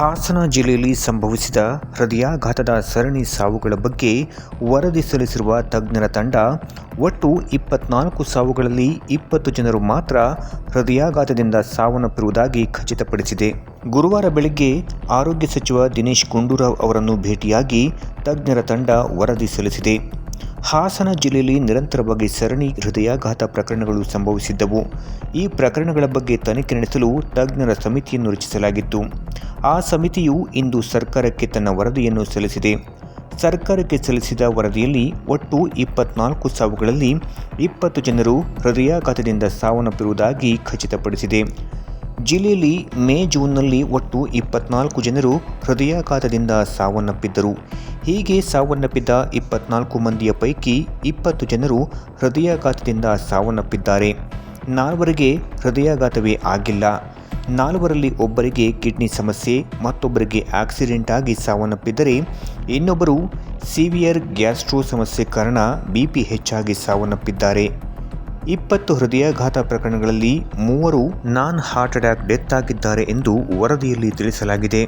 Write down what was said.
ಹಾಸನ ಜಿಲ್ಲೆಯಲ್ಲಿ ಸಂಭವಿಸಿದ ಹೃದಯಾಘಾತದ ಸರಣಿ ಸಾವುಗಳ ಬಗ್ಗೆ ವರದಿ ಸಲ್ಲಿಸಿರುವ ತಜ್ಞರ ತಂಡ, ಒಟ್ಟು ಇಪ್ಪತ್ನಾಲ್ಕು ಸಾವುಗಳಲ್ಲಿ ಇಪ್ಪತ್ತು ಜನರು ಮಾತ್ರ ಹೃದಯಾಘಾತದಿಂದ ಸಾವನ್ನಪ್ಪಿರುವುದಾಗಿ ಖಚಿತಪಡಿಸಿದೆ. ಗುರುವಾರ ಬೆಳಗ್ಗೆ ಆರೋಗ್ಯ ಸಚಿವ ದಿನೇಶ್ ಗುಂಡೂರಾವ್ ಅವರನ್ನು ಭೇಟಿಯಾಗಿ ತಜ್ಞರ ತಂಡ ವರದಿ ಸಲ್ಲಿಸಿದೆ. ಹಾಸನ ಜಿಲ್ಲೆಯಲ್ಲಿ ನಿರಂತರವಾಗಿ ಸರಣಿ ಹೃದಯಾಘಾತ ಪ್ರಕರಣಗಳು ಸಂಭವಿಸಿದ್ದವು. ಈ ಪ್ರಕರಣಗಳ ಬಗ್ಗೆ ತನಿಖೆ ನಡೆಸಲು ತಜ್ಞರ ಸಮಿತಿಯನ್ನು ರಚಿಸಲಾಗಿತ್ತು. ಆ ಸಮಿತಿಯು ಇಂದು ಸರ್ಕಾರಕ್ಕೆ ತನ್ನ ವರದಿಯನ್ನು ಸಲ್ಲಿಸಿದೆ. ಸರ್ಕಾರಕ್ಕೆ ಸಲ್ಲಿಸಿದ ವರದಿಯಲ್ಲಿ ಒಟ್ಟು ಇಪ್ಪತ್ನಾಲ್ಕು ಸಾವುಗಳಲ್ಲಿ ಇಪ್ಪತ್ತು ಜನರು ಹೃದಯಾಘಾತದಿಂದ ಸಾವನ್ನಪ್ಪಿರುವುದಾಗಿ ಖಚಿತಪಡಿಸಿದೆ. ಜಿಲ್ಲೆಯಲ್ಲಿ ಮೇ ಜೂನ್ನಲ್ಲಿ ಒಟ್ಟು ಇಪ್ಪತ್ನಾಲ್ಕು ಜನರು ಹೃದಯಾಘಾತದಿಂದ ಸಾವನ್ನಪ್ಪಿದ್ದರು. ಹೀಗೆ ಸಾವನ್ನಪ್ಪಿದ್ದ ಇಪ್ಪತ್ನಾಲ್ಕು ಮಂದಿಯ ಪೈಕಿ ಇಪ್ಪತ್ತು ಜನರು ಹೃದಯಾಘಾತದಿಂದ ಸಾವನ್ನಪ್ಪಿದ್ದಾರೆ. ನಾಲ್ವರಿಗೆ ಹೃದಯಾಘಾತವೇ ಆಗಿಲ್ಲ. ನಾಲ್ವರಲ್ಲಿ ಒಬ್ಬರಿಗೆ ಕಿಡ್ನಿ ಸಮಸ್ಯೆ, ಮತ್ತೊಬ್ಬರಿಗೆ ಆಕ್ಸಿಡೆಂಟ್ ಆಗಿ ಸಾವನ್ನಪ್ಪಿದ್ದರೆ ಇನ್ನೊಬ್ಬರು ಸಿವಿಯರ್ ಗ್ಯಾಸ್ಟ್ರೋ ಸಮಸ್ಯೆ ಕಾರಣ ಬಿಪಿ ಹೆಚ್ಚಾಗಿ ಸಾವನ್ನಪ್ಪಿದ್ದಾರೆ. ಇಪ್ಪತ್ತು ಹೃದಯಾಘಾತ ಪ್ರಕರಣಗಳಲ್ಲಿ ಮೂವರು ನಾನ್ ಹಾರ್ಟ್ ಅಟ್ಯಾಕ್ ಡೆತ್ ಆಗಿದ್ದಾರೆ ಎಂದು ವರದಿಯಲ್ಲಿ ತಿಳಿಸಲಾಗಿದೆ.